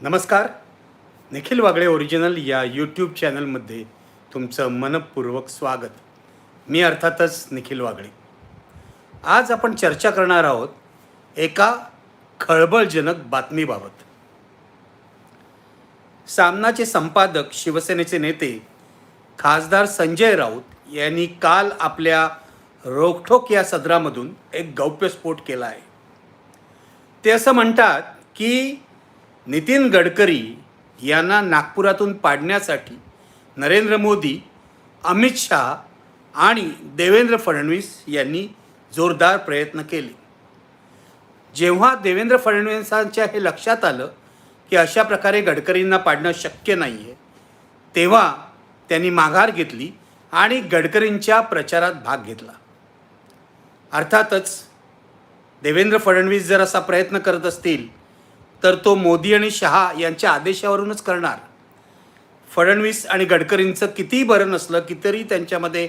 नमस्कार. निखिल वागळे ओरिजिनल या यूट्यूब चॅनलमध्ये तुमचं मनपूर्वक स्वागत. मी अर्थातच निखिल वागळे. आज आपण चर्चा करणार आहोत एका खळबळजनक बातमीबाबत. सामनाचे संपादक शिवसेनेचे नेते खासदार संजय राऊत यांनी काल आपल्या रोखठोक या सदरामधून एक गौप्यस्फोट केला आहे. ते असं म्हणतात की नितीन गडकरी यांना नागपुरातून पाडण्यासाठी नरेंद्र मोदी अमित शहा आणि देवेंद्र फडणवीस यांनी जोरदार प्रयत्न केले. जेव्हा देवेंद्र फडणवीसांच्या हे लक्षात आलं की अशा प्रकारे गडकरींना पाडणं शक्य नाही आहे तेव्हा त्यांनी माघार घेतली आणि गडकरींच्या प्रचारात भाग घेतला. अर्थातच देवेंद्र फडणवीस जर असा प्रयत्न करत असतील तर तो मोदी आणि शहा यांच्या आदेशावरूनच करणार. फडणवीस आणि गडकरींचं कितीही बरं नसलं की त्यांच्यामध्ये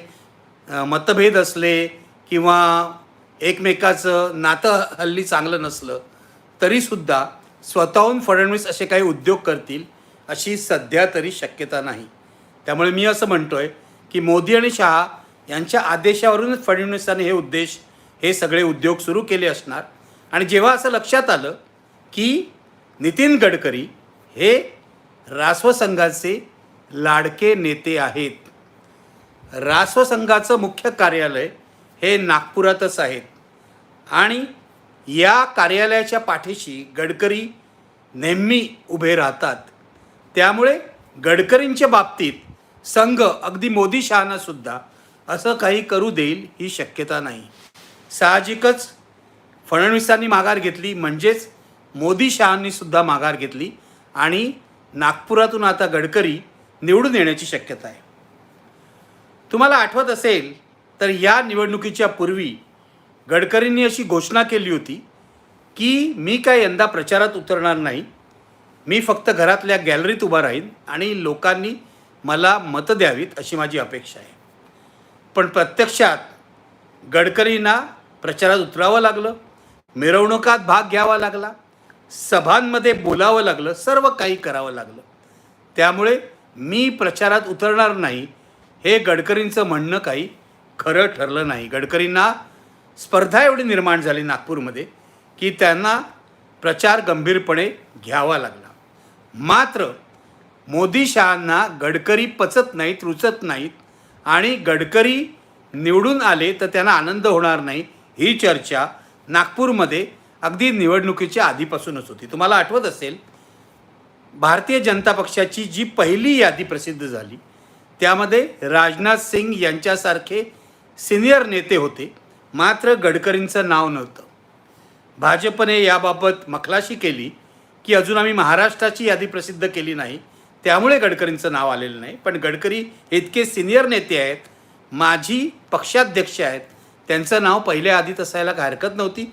मतभेद असले किंवा एकमेकाचं नातं हल्ली चांगलं नसलं तरीसुद्धा स्वतःहून फडणवीस असे काही उद्योग करतील अशी सध्या तरी शक्यता नाही. त्यामुळे मी असं म्हणतो आहे की मोदी आणि शहा यांच्या आदेशावरूनच फडणवीसांनी हे उद्देश हे सगळे उद्योग सुरू केले असणार. आणि जेव्हा असं लक्षात आलं की नितीन गडकरी हे राष्ट्रसंघाचे लाडके नेते आहेत. राष्ट्रसंघाचं मुख्य कार्यालय हे नागपुरातच आहेत आणि या कार्यालयाच्या पाठीशी गडकरी नेहमी उभे राहतात. त्यामुळे गडकरींच्या बाबतीत संघ अगदी मोदी शहानासुद्धा असं काही करू देईल ही शक्यता नाही. साहजिकच फडणवीसांनी माघार घेतली म्हणजेच मोदी शहांनी सुद्धा माघार घेतली आणि नागपुरातून आता गडकरी निवडून येण्याची शक्यता आहे. तुम्हाला आठवत असेल तर या निवडणुकीच्या पूर्वी गडकरींनी अशी घोषणा केली होती की मी काय यंदा प्रचारात उतरणार नाही मी फक्त घरातल्या गॅलरीत उभा राहीन आणि लोकांनी मला मतं द्यावीत अशी माझी अपेक्षा आहे. पण प्रत्यक्षात गडकरींना प्रचारात उतरावं लागलं मिरवणुकात भाग घ्यावा लागला सभांमध्ये बोलावं लागलं सर्व काही करावं लागलं. त्यामुळे मी प्रचारात उतरणार नाही हे गडकरींचं म्हणणं काही खरं ठरलं नाही. गडकरींना स्पर्धा एवढी निर्माण झाली नागपूरमध्ये की त्यांना प्रचार गंभीरपणे घ्यावा लागला. मात्र मोदी शहांना गडकरी पचत नाहीत रुचत नाहीत आणि गडकरी निवडून आले तर त्यांना आनंद होणार नाही ही चर्चा नागपूरमध्ये अगदी निवडणुकीच्या आधीपासूनच होती. तुम्हाला आठवत असेल भारतीय जनता पक्षाची जी पहिली यादी प्रसिद्ध झाली त्यामध्ये राजनाथ सिंग यांच्यासारखे सिनियर नेते होते. मात्र गडकरींचं नाव नव्हतं. भाजपने याबाबत मखलाशी केली की अजून आम्ही महाराष्ट्राची यादी प्रसिद्ध केली नाही. त्यामुळे गडकरींचं नाव आलेलं नाही. पण गडकरी इतके सिनियर नेते आहेत माझी पक्षाध्यक्ष आहेत त्यांचं नाव पहिल्या यादीत असायला हरकत नव्हती.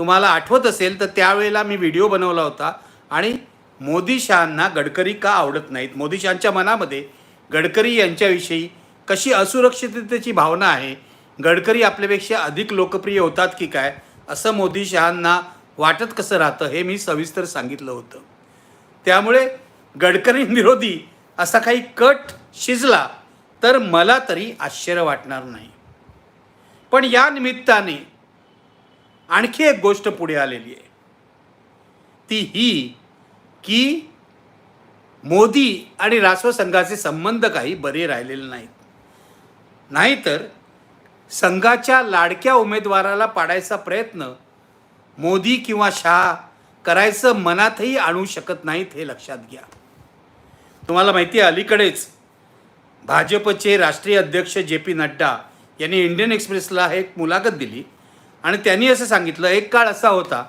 तुम्हाला आठवत असेल तर त्यावेळेला मी व्हिडिओ बनवला होता. आणि मोदी शहांना गडकरी का आवडत नाहीत? मोदी शहांच्या मनामध्ये गडकरी यांच्याविषयी कशी असुरक्षिततेची भावना आहे? गडकरी आपल्यापेक्षा अधिक लोकप्रिय होतात की काय? असं मोदी शहांना वाटत कसं राहतं हे मी सविस्तर सांगितलं होतं. त्यामुळे गडकरी विरोधी असा काही कट शिजला तर मला तरी आश्चर्य वाटणार नाही. पण या निमित्ताने आणखी एक गोष्ट पुढे आलेली आहे. ती ही की मोदी आणि राष्ट्रसंघाचे संबंध काही बरे राहिलेले नाहीत. नाहीतर संघाच्या लाडक्या उमेदवाराला पाडायचा प्रयत्न मोदी किंवा शहा करायचं मनातही आणू शकत नाहीत हे लक्षात घ्या. तुम्हाला माहिती आहे अलीकडेच भाजपचे राष्ट्रीय अध्यक्ष जे पी नड्डा यांनी इंडियन एक्सप्रेसला एक मुलाखत दिली. आणि त्यांनी असं सांगितलं एक काळ असा होता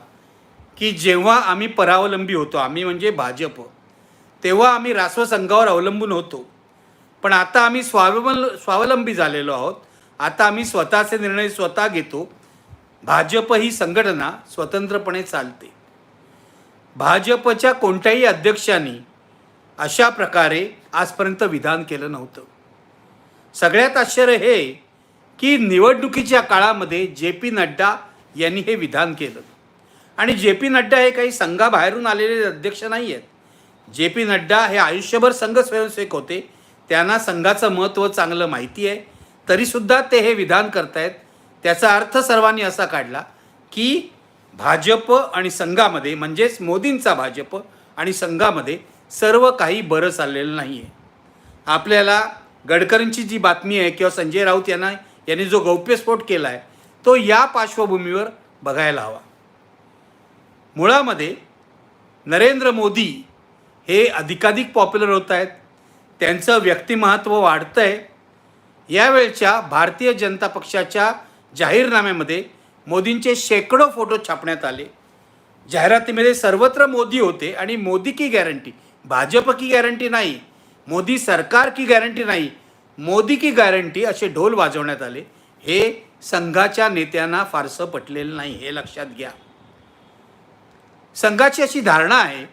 की जेव्हा आम्ही परावलंबी होतो आम्ही म्हणजे भाजप तेव्हा आम्ही राष्ट्रसंघावर अवलंबून होतो. पण आता आम्ही स्वावल स्वावलंबी झालेलो आहोत. आता आम्ही स्वतःचे निर्णय स्वतः घेतो. भाजप ही संघटना स्वतंत्रपणे चालते. भाजपच्या कोणत्याही अध्यक्षांनी अशा प्रकारे आजपर्यंत विधान केलं नव्हतं. सगळ्यात आश्चर्य हे की निवडणुकीच्या काळामध्ये जे पी नड्डा यांनी हे विधान केलं. आणि जे पी नड्डा हे काही संघाबाहेरून आलेले अध्यक्ष नाही आहेत जे पी नड्डा हे आयुष्यभर संघ स्वयंसेवक होते. त्यांना संघाचं महत्त्व चांगलं माहिती आहे. तरीसुद्धा ते हे विधान करतायत. त्याचा अर्थ सर्वांनी असा काढला की भाजप आणि संघामध्ये म्हणजेच मोदींचा भाजप आणि संघामध्ये सर्व काही बरं चाललेलं नाही आहे आपल्याला गडकरींची जी बातमी आहे किंवा संजय राऊत यांना यांनी जो गौप्यस्फोट केला आहे तो या पार्श्वभूमीवर बघायला हवा. मुळामध्ये नरेंद्र मोदी हे अधिकाधिक पॉप्युलर होत आहेत त्यांचं व्यक्तिमहत्त्व वाढतं आहे यावेळच्या भारतीय जनता पक्षाच्या जाहीरनाम्यामध्ये मोदींचे शेकडो फोटो छापण्यात आले. जाहिरातीमध्ये सर्वत्र मोदी होते आणि मोदी की गॅरंटी? भाजप की गॅरंटी नाही? मोदी सरकार की गॅरंटी नाही? मोदी की गॅरंटी असे ढोल वाजवण्यात आले. हे संघाच्या नेत्यांना फारसं पटलेलं नाही हे लक्षात घ्या. संघाची अशी धारणा आहे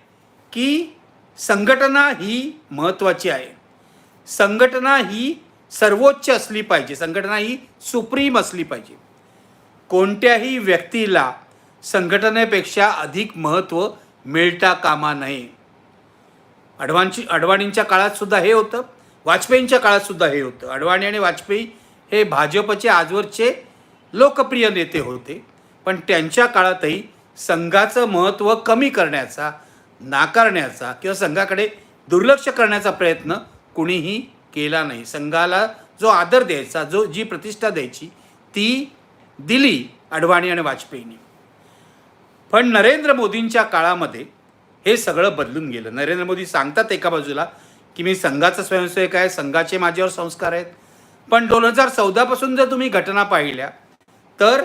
की संघटना ही महत्त्वाची आहे. संघटना ही सर्वोच्च असली पाहिजे. संघटना ही सुप्रीम असली पाहिजे. कोणत्याही व्यक्तीला संघटनेपेक्षा अधिक महत्त्व मिळता कामा नये. अडवांची अडवाणींच्या काळात सुद्धा हे होतं. वाजपेयींच्या काळात सुद्धा हे होतं. अडवाणी आणि वाजपेयी हे भाजपचे आजवरचे लोकप्रिय नेते होते. पण त्यांच्या काळातही संघाचं महत्त्व कमी करण्याचा नाकारण्याचा किंवा संघाकडे दुर्लक्ष करण्याचा प्रयत्न कुणीही केला नाही. संघाला जो आदर द्यायचा जो जी प्रतिष्ठा द्यायची ती दिली अडवाणी आणि वाजपेयींनी. पण नरेंद्र मोदींच्या काळामध्ये हे सगळं बदलून गेलं. नरेंद्र मोदी सांगतात एका बाजूला की मी संघाचा स्वयंसेवक आहे संघाचे माझ्यावर संस्कार आहेत. पण दोन हजार चौदापासून जर तुम्ही घटना पाहिल्या तर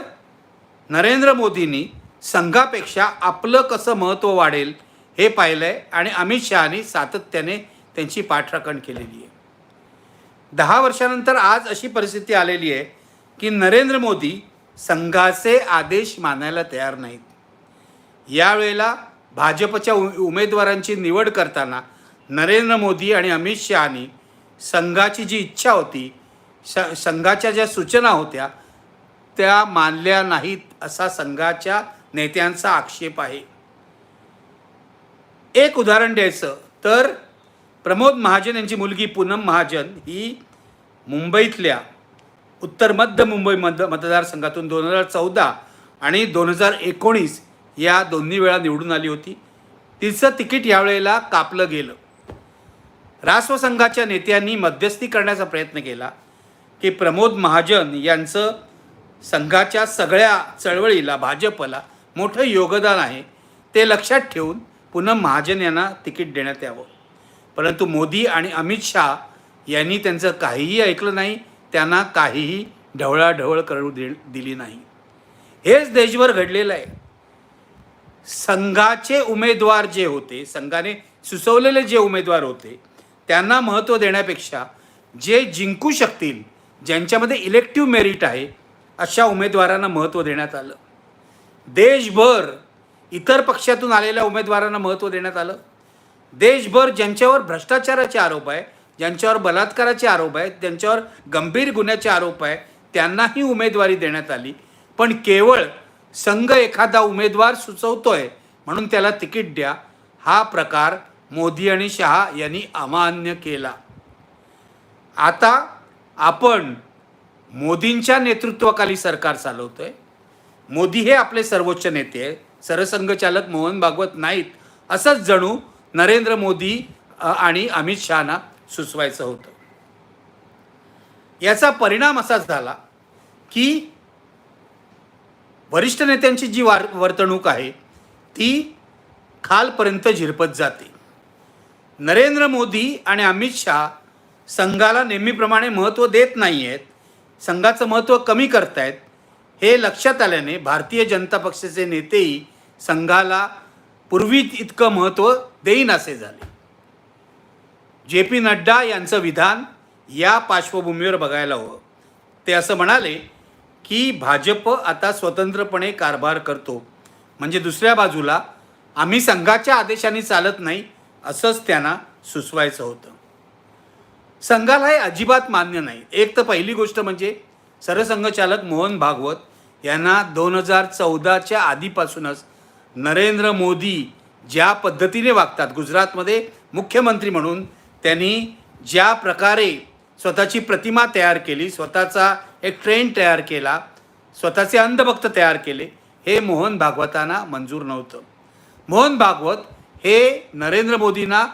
नरेंद्र मोदींनी संघापेक्षा आपलं कसं महत्त्व वाढेल हे पाहिलं आहे आणि अमित शहानी सातत्याने त्यांची पाठराखण केलेली आहे. दहा वर्षानंतर आज अशी परिस्थिती आलेली आहे की नरेंद्र मोदी संघाचे आदेश मानायला तयार नाहीत. यावेळेला भाजपच्या उ उमेदवारांची निवड करताना नरेंद्र मोदी आणि अमित शहानी संघाची जी इच्छा होती स संघाच्या ज्या सूचना होत्या त्या मानल्या नाहीत असा संघाच्या नेत्यांचा आक्षेप आहे. एक उदाहरण द्यायचं तर प्रमोद महाजन यांची मुलगी पूनम महाजन ही मुंबईतल्या उत्तर मध्य मुंबई मध मतदारसंघातून दोन हजार चौदा आणि दोन हजार एकोणीस या दोन्ही वेळा निवडून आली होती. तिचं तिकीट यावेळेला कापलं गेलं. राष्ट्रसंघाच्या नेत्यांनी मध्यस्थी करण्याचा प्रयत्न केला की प्रमोद महाजन यांचं संघाच्या सगळ्या चळवळीला भाजपला मोठं योगदान आहे ते लक्षात ठेवून पुन्हा महाजन यांना तिकीट देण्यात यावं. परंतु मोदी आणि अमित शहा यांनी त्यांचं काहीही ऐकलं नाही त्यांना काहीही ढवळाढवळ करू दे दिली नाही. हेच देशभर घडलेलं आहे. संघाचे उमेदवार जे होते संघाने सुचवलेले जे उमेदवार होते त्यांना महत्त्व देण्यापेक्षा जे जिंकू शकतील ज्यांच्यामध्ये इलेक्टिव्ह मेरिट आहे अशा उमेदवारांना महत्त्व देण्यात आलं. देशभर इतर पक्षातून आलेल्या उमेदवारांना महत्त्व देण्यात आलं. देशभर ज्यांच्यावर भ्रष्टाचाराचे आरोप आहे ज्यांच्यावर बलात्काराचे आरोप आहेत ज्यांच्यावर गंभीर गुन्ह्याचे आरोप आहे त्यांनाही उमेदवारी देण्यात आली. पण केवळ संघ एखादा उमेदवार सुचवतोय म्हणून त्याला तिकीट द्या हा प्रकार मोदी आणि शहा यांनी अमान्य केला. आता आपण मोदींच्या नेतृत्वाखाली सरकार चालवतोय. मोदी हे आपले सर्वोच्च नेते आहे सरसंघचालक मोहन भागवत नाहीत असंच जणू नरेंद्र मोदी आणि अमित शहाना सुचवायचं होतं. याचा परिणाम असाच झाला की वरिष्ठ नेत्यांची जी वार वर्तणूक आहे ती खालपर्यंत झिरपत जाते. नरेंद्र मोदी आणि अमित शहा संघाला नेहमीप्रमाणे महत्त्व देत नाही आहेत संघाचं महत्त्व कमी करतायत हे लक्षात आल्याने भारतीय जनता पक्षाचे नेतेही संघाला पूर्वी इतकं महत्त्व देईन असे झाले. जे पी नड्डा यांचं विधान या पार्श्वभूमीवर बघायला हवं. ते असं म्हणाले की भाजप आता स्वतंत्रपणे कारभार करतो. म्हणजे दुसऱ्या बाजूला आम्ही संघाच्या आदेशाने चालत नाही असंच त्यांना सुचवायचं होतं. संघाला हे अजिबात मान्य नाही. एक तर पहिली गोष्ट म्हणजे सरसंघचालक मोहन भागवत यांना दोन हजार चौदाच्या आधीपासूनच नरेंद्र मोदी ज्या पद्धतीने वागतात गुजरातमध्ये मुख्यमंत्री म्हणून त्यांनी ज्या प्रकारे स्वतःची प्रतिमा तयार केली स्वतःचा एक ट्रेंड तयार केला स्वतःचे अंधभक्त तयार केले हे मोहन भागवतांना मंजूर नव्हतं. मोहन भागवत हे नरेंद्र मोदींना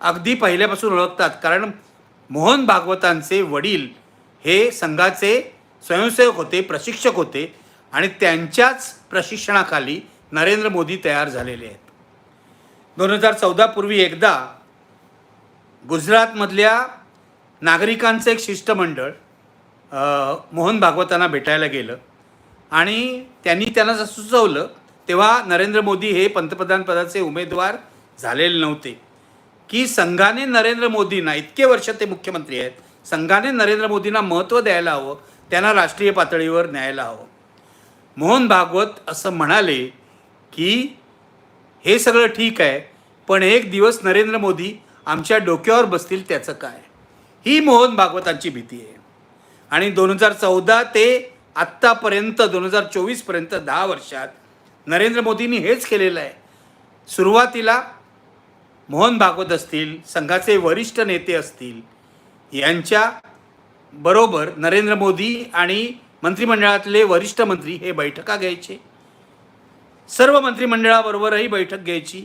अगदी पहिल्यापासून ओळखतात. कारण मोहन भागवतांचे वडील हे संघाचे स्वयंसेवक होते प्रशिक्षक होते आणि त्यांच्याच प्रशिक्षणाखाली नरेंद्र मोदी तयार झालेले आहेत. दोन हजार चौदापूर्वी एकदा गुजरातमधल्या नागरिकांचं एक शिष्टमंडळ मोहन भागवतांना भेटायला गेलं आणि त्यांनी त्यांना जसं सुचवलं तेव्हा नरेंद्र मोदी हे पंतप्रधानपदाचे उमेदवार झालेले नव्हते. की संघाने नरेंद्र मोदींना इतके वर्ष ते मुख्यमंत्री आहेत संघाने नरेंद्र मोदींना महत्त्व द्यायला हवं त्यांना राष्ट्रीय पातळीवर न्यायला हवं. मोहन भागवत असं म्हणाले की हे सगळं ठीक आहे पण एक दिवस नरेंद्र मोदी आमच्या डोक्यावर बसतील त्याचं काय? ही मोहन भागवतांची भीती आहे. आणि दोन हजार चौदा ते आत्तापर्यंत दोन हजार चोवीसपर्यंत दहा वर्षात नरेंद्र मोदींनी हेच केलेलं आहे. सुरुवातीला मोहन भागवत असतील संघाचे वरिष्ठ नेते असतील यांच्या बरोबर नरेंद्र मोदी आणि मंत्रिमंडळातले वरिष्ठ मंत्री हे बैठका घ्यायचे. सर्व मंत्रिमंडळाबरोबरही बैठक घ्यायची.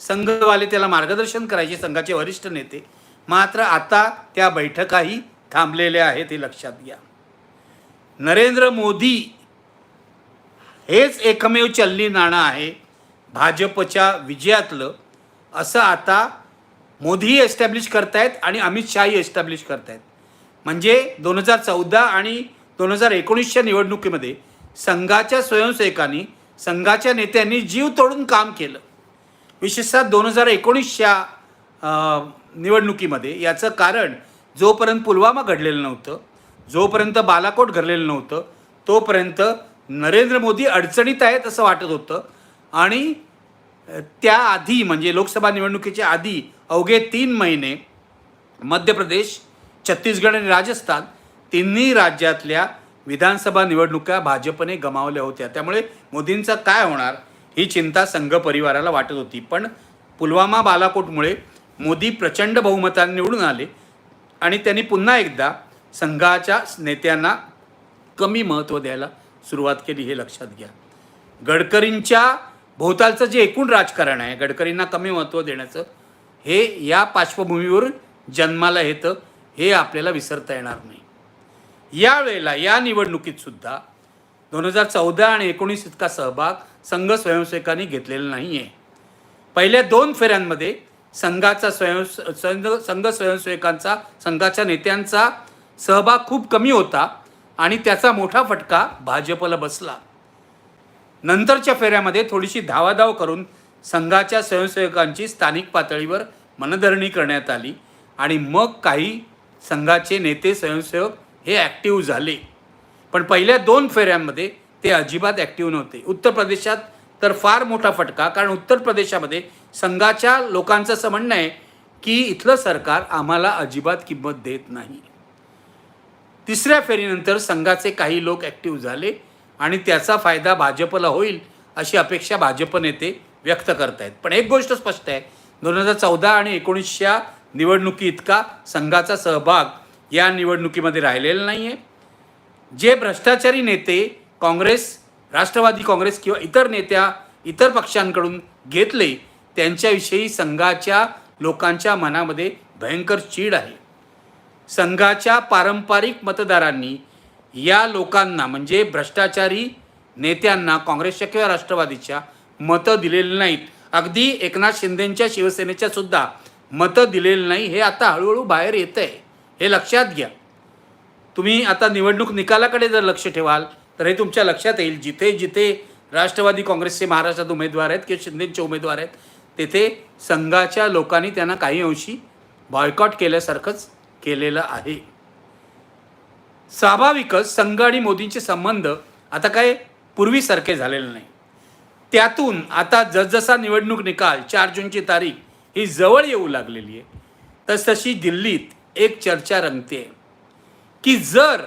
संघवाले त्याला मार्गदर्शन करायचे संघाचे वरिष्ठ नेते. मात्र आता त्या बैठकाही थांबलेल्या आहेत हे लक्षात घ्या. नरेंद्र मोदी हेच एकमेव चलनी नाणं आहे. भाजपच्या विजयातलं असं आता मोदीही एस्टॅब्लिश करतायत आणि अमित शहाही एस्टॅब्लिश करतायत. म्हणजे दोन हजार चौदा आणि दोन हजार एकोणीसच्या निवडणुकीमध्ये संघाच्या स्वयंसेवकांनी संघाच्या नेत्यांनी जीव तोडून काम केलं. विशेषतः दोन हजार एकोणीसच्या निवडणुकीमध्ये याचं कारण जोपर्यंत पुलवामा घडलेलं नव्हतं जोपर्यंत बालाकोट घडलेलं नव्हतं तोपर्यंत नरेंद्र मोदी अडचणीत आहेत असं वाटत होतं. आणि त्याआधी म्हणजे लोकसभा निवडणुकीच्या आधी अवघे तीन महिने मध्य प्रदेश छत्तीसगड आणि राजस्थान तिन्ही राज्यातल्या विधानसभा निवडणुका भाजपने गमावल्या होत्या. त्यामुळे मोदींचा काय होणार ही चिंता संघ परिवाराला वाटत होती. पण पुलवामा बालाकोटमुळे मोदी प्रचंड बहुमताने निवडून आले आणि त्यांनी पुन्हा एकदा संघाच्या नेत्यांना कमी महत्त्व द्यायला सुरुवात केली हे लक्षात घ्या. गडकरींच्या भोवतालचं जे एकूण राजकारण आहे गडकरींना कमी महत्त्व देण्याचं हे या पार्श्वभूमीवर जन्माला येतं हे आपल्याला विसरता येणार नाही. यावेळेला या निवडणुकीतसुद्धा दोन हजार चौदा आणि एकोणीस इतका सहभाग संघ स्वयंसेवकांनी घेतलेला नाही आहे पहिल्या दोन फेऱ्यांमध्ये संघाचा स्वयं संघ संघ स्वयंसेवकांचा संघाच्या नेत्यांचा सहभाग खूप कमी होता आणि त्याचा मोठा फटका भाजपला बसला. नंतरच्या फेऱ्यामध्ये थोडीशी धावाधाव करून संघाच्या स्वयंसेवकांची स्थानिक पातळीवर मनधरणी करण्यात आली आणि मग काही संघाचे नेते स्वयंसेवक हे ॲक्टिव्ह झाले. पण पहिल्या दोन फेऱ्यांमध्ये ते अजिबात ॲक्टिव्ह नव्हते. उत्तर प्रदेशात तर फार मोठा फटका कारण उत्तर प्रदेशामध्ये संघाच्या लोकांचं असं म्हणणं आहे की इथलं सरकार आम्हाला अजिबात किंमत देत नाही. तिसऱ्या फेरीनंतर संघाचे काही लोक ॲक्टिव्ह झाले. आणि त्याचा फायदा भाजपला होईल अशी अपेक्षा भाजप नेते व्यक्त करत आहेत पण एक गोष्ट स्पष्ट आहे. दोन हजार चौदा आणि एकोणीसच्या निवडणुकी इतका संघाचा सहभाग या निवडणुकीमध्ये राहिलेला नाही आहे जे भ्रष्टाचारी नेते काँग्रेस राष्ट्रवादी काँग्रेस किंवा इतर नेत्या इतर पक्षांकडून घेतले त्यांच्याविषयी संघाच्या लोकांच्या मनामध्ये भयंकर चीड आहे. संघाच्या पारंपरिक मतदारांनी या लोकांना म्हणजे भ्रष्टाचारी नेत्यांना काँग्रेसच्या किंवा राष्ट्रवादीच्या मतं दिलेली नाहीत. अगदी एकनाथ शिंदेंच्या शिवसेनेच्या सुद्धा मतं दिलेली नाही. हे आता हळूहळू बाहेर येतं आहे हे लक्षात घ्या. तुम्ही आता निवडणूक निकालाकडे जर लक्ष ठेवाल तर हे तुमच्या लक्षात येईल. जिथे जिथे राष्ट्रवादी काँग्रेसचे महाराष्ट्रात उमेदवार आहेत किंवा शिंदेचे उमेदवार आहेत तेथे संघाच्या लोकांनी त्यांना काही अंशी बॉयकॉट केल्यासारखंच केलेलं आहे. स्वाभाविकच संघ आणि मोदींचे संबंध आता काय पूर्वीसारखे झालेले नाही. त्यातून आता जसजसा निवडणूक निकाल चार जूनची तारीख ही जवळ येऊ लागलेली आहे तसतशी दिल्लीत एक चर्चा रंगते. की जर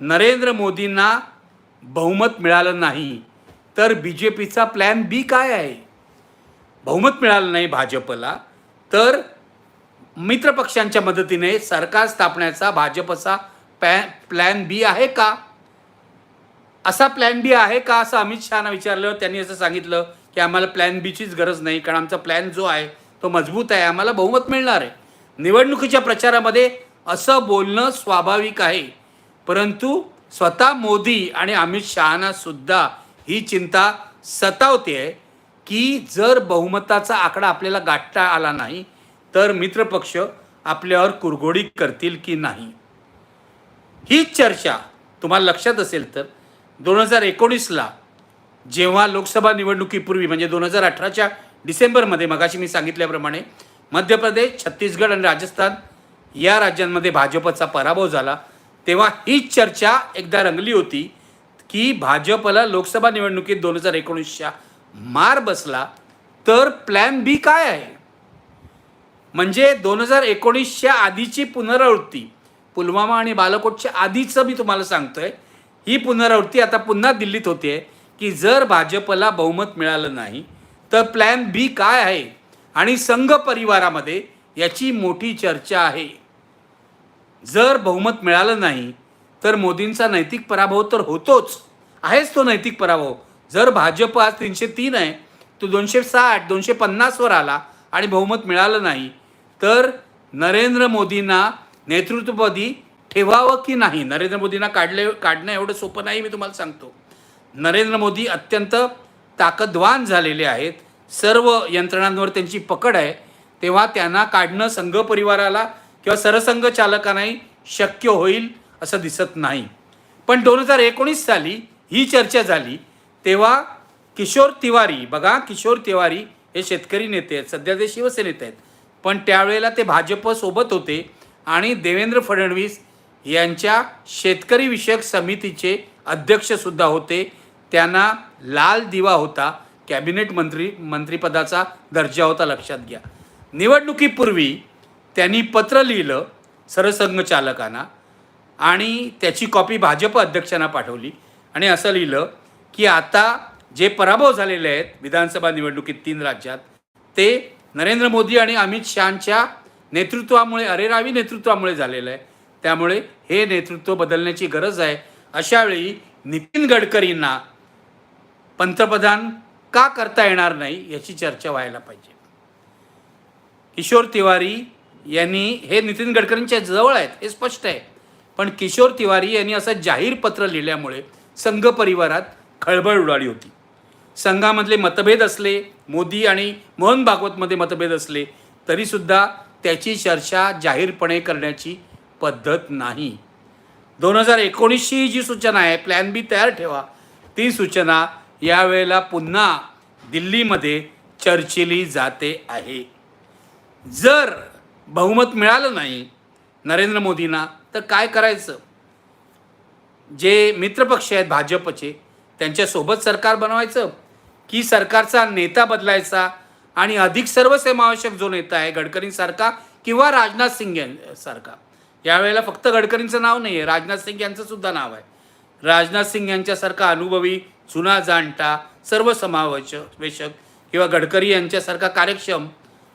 नरेंद्र मोदींना बहुमत मिळालं नाही तर बी जे पीचा प्लॅन बी काय आहे? बहुमत मिळालं नाही भाजपला तर मित्रपक्षांच्या मदतीने सरकार स्थापण्याचा भाजपचा पॅ प्लॅन बी आहे का? असा प्लॅन बी आहे का असं अमित शहाना विचारलं. त्यांनी असं सांगितलं की आम्हाला प्लॅन बीचीच गरज नाही कारण आमचा प्लॅन जो आहे तो मजबूत आहे आम्हाला बहुमत मिळणार आहे. निवडणुकीच्या प्रचारामध्ये असं बोलणं स्वाभाविक आहे. परंतु स्वतः मोदी आणि अमित शहाना सुद्धा ही चिंता सतावते आहे की जर बहुमताचा आकडा आपल्याला गाठता आला नाही तर मित्रपक्ष आपल्यावर कुरघोडी करतील की नाही? ही चर्चा तुम्हाला लक्षात असेल तर दोन हजार एकोणीसला जेव्हा लोकसभा निवडणुकीपूर्वी म्हणजे दोन हजार अठराच्या डिसेंबरमध्ये मगाशी मी सांगितल्याप्रमाणे मध्य प्रदेश छत्तीसगड आणि राजस्थान या राज्यांमध्ये भाजपचा पराभव झाला तेव्हा हीच चर्चा एकदा रंगली होती की भाजपला लोकसभा निवडणुकीत दोन हजार एकोणीसच्या मार बसला तर प्लॅन बी काय आहे? म्हणजे दोन हजार एकोणीसच्या आधीची पुनरावृत्ती पुलवामा आणि बालाकोटच्या आधीचं मी तुम्हाला सांगतोय ही पुनरावृत्ती आता पुन्हा दिल्लीत होते की जर भाजपला बहुमत मिळालं नाही तर प्लॅन बी काय आहे? आणि संघ परिवारामध्ये याची मोठी चर्चा आहे. जर बहुमत मिळालं नाही तर मोदींचा नैतिक पराभव तर होतोच. आहेच तो नैतिक पराभव. जर भाजप आज तीनशे तीन आहे तो दोनशे साठ दोनशे पन्नासवर आला आणि बहुमत मिळालं नाही तर नरेंद्र मोदींना नेतृत्वपदी ठेवावं की नाही? नरेंद्र मोदींना काढले काढणं एवढं सोपं नाही मी तुम्हाला सांगतो. नरेंद्र मोदी अत्यंत ताकदवान झालेले आहेत. सर्व यंत्रणांवर त्यांची पकड आहे. तेव्हा त्यांना काढणं संघ परिवाराला किंवा सरसंघ चालकांनाही शक्य होईल असं दिसत नाही. पण दोन हजार एकोणीस साली ही चर्चा झाली. तेव्हा किशोर तिवारी बघा किशोर तिवारी हे शेतकरी नेते आहेत. सध्या ते शिवसेनेत आहेत. पण त्यावेळेला ते भाजपसोबत होते. आणि देवेंद्र फडणवीस यांच्या शेतकरी विषयक समितीचे अध्यक्षसुद्धा होते. त्यांना लाल दिवा होता. कॅबिनेट मंत्री मंत्रिपदाचा दर्जा होता लक्षात घ्या. निवडणुकीपूर्वी त्यांनी पत्र लिहिलं सरसंघचालकांना आणि त्याची कॉपी भाजप अध्यक्षांना पाठवली आणि असं लिहिलं की आता जे पराभव झालेले आहेत विधानसभा निवडणुकीत तीन राज्यात ते नरेंद्र मोदी आणि अमित शहाच्या नेतृत्वामुळे अरेरावी नेतृत्वामुळे झालेलं आहे. त्यामुळे हे नेतृत्व बदलण्याची गरज आहे. अशावेळी नितीन गडकरींना पंतप्रधान का करता येणार नाही याची चर्चा व्हायला पाहिजे. किशोर तिवारी यांनी हे नितीन गडकरींच्या जवळ आहेत हे स्पष्ट आहे. पण किशोर तिवारी यांनी असं जाहीर पत्र लिहिल्यामुळे संघ परिवारात खळबळ उडाली होती. संघामधले मतभेद असले मोदी आणि मोहन भागवतमध्ये मतभेद असले तरीसुद्धा त्याची चर्चा जाहीरपणे करण्याची पद्धत नाही. दोन हजार एकोणीसची जी सूचना आहे प्लॅन बी तयार ठेवा. ती सूचना यावेळेला पुन्हा दिल्लीमध्ये चर्चिली जाते आहे. जर बहुमत मिळालं नाही नरेंद्र मोदींना तर काय करायचं? जे मित्रपक्ष आहेत भाजपचे त्यांच्यासोबत सरकार बनवायचं? की सरकारचा नेता बदलायचा? आणि अधिक सर्वसमावेशक जो नेता आहे गडकरींसारखा किंवा राजनाथ सिंग यांसारखा यावेळेला फक्त गडकरींचं नाव नाही आहे राजनाथ सिंग यांचं सुद्धा नाव आहे. राजनाथ सिंग यांच्यासारखा अनुभवी जुना जाणता सर्वसमावेशक वेशक किंवा गडकरी यांच्यासारखा कार्यक्षम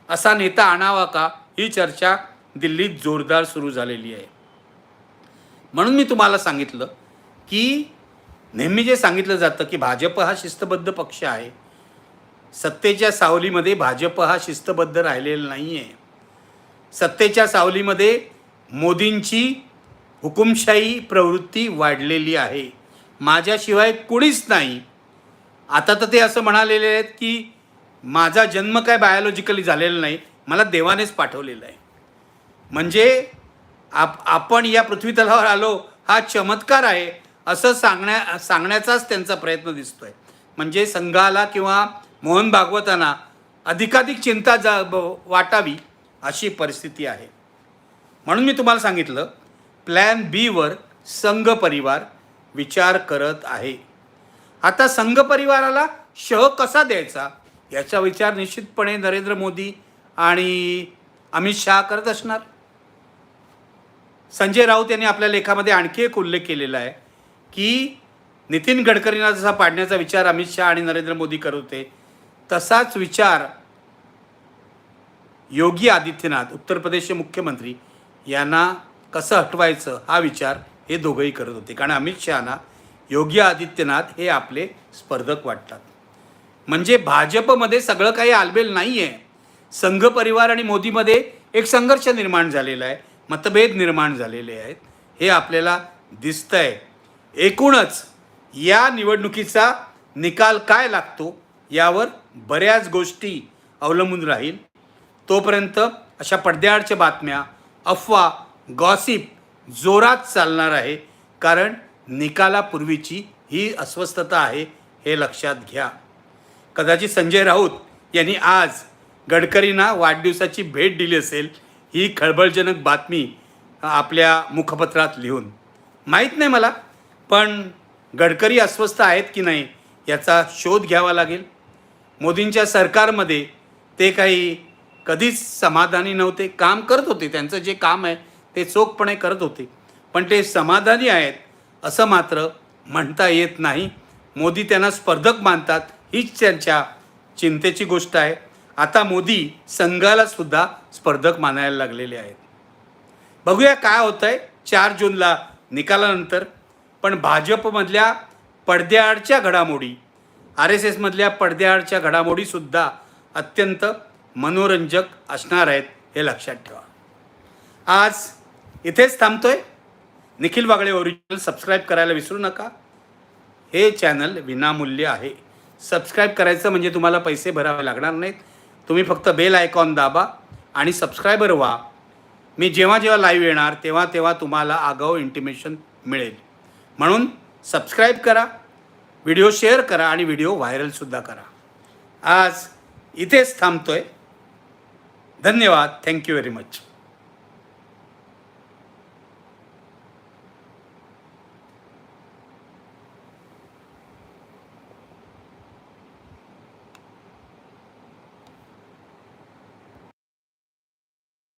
असा नेता आणावा का? ही चर्चा दिल्लीत जोरदार सुरू झालेली आहे. म्हणून मी तुम्हाला सांगितलं की नेहमी जे सांगितलं जातं की भाजप हा शिस्तबद्ध पक्ष आहे. सत्तेच्या सावलीमध्ये भाजप हा शिस्तबद्ध राहिलेला नाही आहे सत्तेच्या सावलीमध्ये मोदींची हुकुमशाही प्रवृत्ती वाढलेली आहे. माझ्याशिवाय कुणीच नाही. आता तर ते असं म्हणालेले आहेत की माझा जन्म काय बायोलॉजिकली झालेला नाही मला देवानेच पाठवलेला आहे. म्हणजे आप आपण या पृथ्वीतलावर आलो हा चमत्कार आहे असं सांगण्या सांगण्याचाच त्यांचा प्रयत्न दिसतो आहे म्हणजे संघाला किंवा मोहन भागवतांना अधिकाधिक चिंता जा वाटावी अशी परिस्थिती आहे. म्हणून मी तुम्हाला सांगितलं प्लॅन बीवर संघ परिवार विचार करत आहे. आता संघ परिवाराला शह कसा द्यायचा? याचा विचार निश्चितपणे नरेंद्र मोदी आणि अमित शहा करत असणार. संजय राऊत यांनी आपल्या लेखामध्ये आणखी एक उल्लेख केलेला आहे की नितीन गडकरींना जसा पाडण्याचा विचार अमित शहा आणि नरेंद्र मोदी करत होते तसाच विचार योगी आदित्यनाथ उत्तर प्रदेशचे मुख्यमंत्री यांना कसं हटवायचं हा विचार हे दोघंही करत होते. कारण अमित शहाना योगी आदित्यनाथ हे आपले स्पर्धक वाटतात. म्हणजे भाजपमध्ये सगळं काही आलबेल नाही आहे संघ परिवार आणि मोदीमध्ये एक संघर्ष निर्माण झालेला आहे मतभेद निर्माण झालेले आहेत. हे आपल्याला दिसतंय. एकूणच या निवडणुकीचा निकाल काय लागतो? यावर बऱ्याच गोष्टी अवलंबून राहील. तोपर्यंत अशा पडद्याआडच्या बातम्या अफवा गॉसिप जोरात चालणार आहे. कारण निकालापूर्वीची ही अस्वस्थता आहे हे लक्षात घ्या. कदाचित संजय राऊत यांनी आज गडकरींना वाढदिवसाची भेट दिली असेल ही खळबळजनक बातमी आपल्या मुखपत्रात लिहून. माहीत नाही मला पण गडकरी अस्वस्थ आहेत की नाही याचा शोध घ्यावा लागेल. मोदींच्या सरकारमध्ये ते काही कधीच समाधानी नव्हते. काम करत होते. त्यांचं जे काम आहे ते चोखपणे करत होते. पण ते समाधानी आहेत असं मात्र म्हणता येत नाही. मोदी त्यांना स्पर्धक मानतात हीच त्यांच्या चिंतेची गोष्ट आहे. आता मोदी संघाला सुद्धा स्पर्धक मानायला लागलेले आहेत. बघूया काय होतं आहे चार जूनला निकालानंतर. पण भाजपमधल्या पडद्याआडच्या घडामोडी आर एस एसमधल्या पडद्याआडच्या घडामोडीसुद्धा अत्यंत मनोरंजक असणार आहेत हे लक्षात ठेवा. आज इथेच थांबतोय. निखिल वागळे ओरिजिनल सबस्क्राईब करायला विसरू नका. हे चॅनल विनामूल्य आहे. सबस्क्राईब करायचं म्हणजे तुम्हाला पैसे भरावे लागणार नाहीत. तुम्ही फक्त बेल आयकॉन दाबा आणि सबस्क्रायबर व्हा. मी जेव्हा जेव्हा लाईव्ह येणार तेव्हा तेव्हा तुम्हाला आगाऊ इंटिमेशन मिळेल. म्हणून सबस्क्राईब करा. व्हिडिओ शेअर करा आणि व्हिडिओ व्हायरलसुद्धा करा. आज इथेच थांबतोय. धन्यवाद. Thank you very much